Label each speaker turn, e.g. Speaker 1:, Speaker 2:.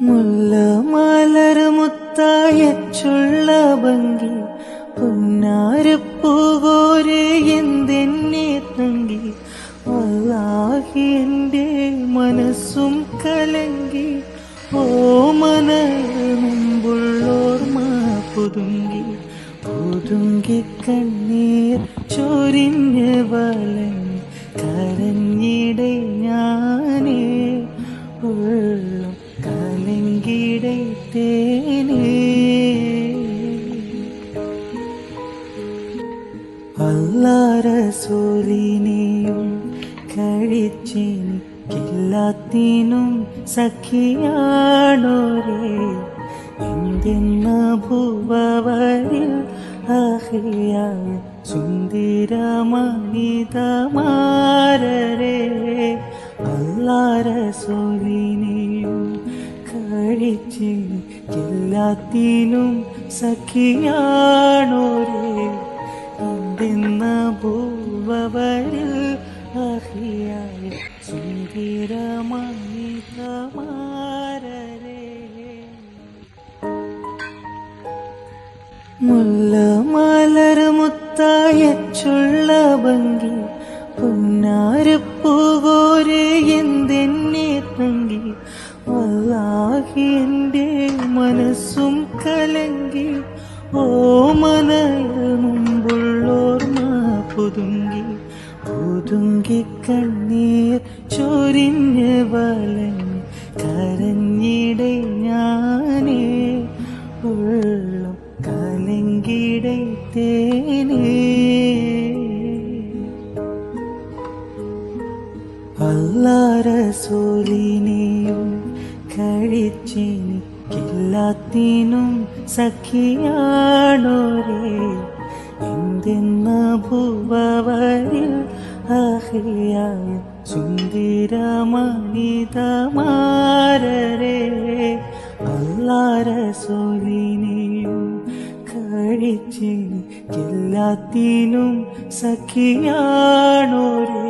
Speaker 1: മുല്ല മലർമുത്തായച്ചുള്ള ഭംഗി പുന്നാരപ്പൂകോരെ എന്തെന്നെ തങ്കി വല്ലാഹി എന്റെ മനസ്സും കലങ്കി ഓമന മുമ്പുള്ളോർമ പുതുങ്കി പുതുങ്കി കണ്ണീർ ചൊരിഞ്ഞ് വലഞ്ഞ് കരഞ്ഞിടെ അല്ലാരസൂലിനെയും കഴിച്ചെനിക്കില്ലാത്തിനും സഖിയാണോരേ? എന്തെന്ന ഭൂവരിൽ അഹിയായ സുന്ദരമണിതമാരേ അല്ലാരസൂലിനെയും കഴിച്ചെനിക്കില്ലാത്തിനും സഖിയാണോരേ? ഭൂവരിൽ അഹിയായ സുന്ദരമണിതമാരേ മുല്ല മലർമുത്തായച്ചുള്ള ഭംഗി പുന്നാരപ്പൂകോരെ എന്തെന്നെ തങ്കി വല്ലാഹി എന്റെ മനസ്സും കലങ്കി ഓമന പുതുങ്കി കണ്ണീർ ചൊരിഞ്ഞ് വലഞ്ഞ് കരഞ്ഞിടെ ഞാനേ. ഉള്ളം കലങ്കിടെ തേനേ. അല്ലാരസൂലിനെയും കഴിച്ചെനിക്കെല്ലാത്തിനും സഖിയാണോരേ. എന്തെന്ന ഭൂവരിൽ അഹിയായ അല്ലാരസോലിനെയും അല്ലാരസൂലിനെയും എല്ലാത്തിനും സഖിയാണോരേ.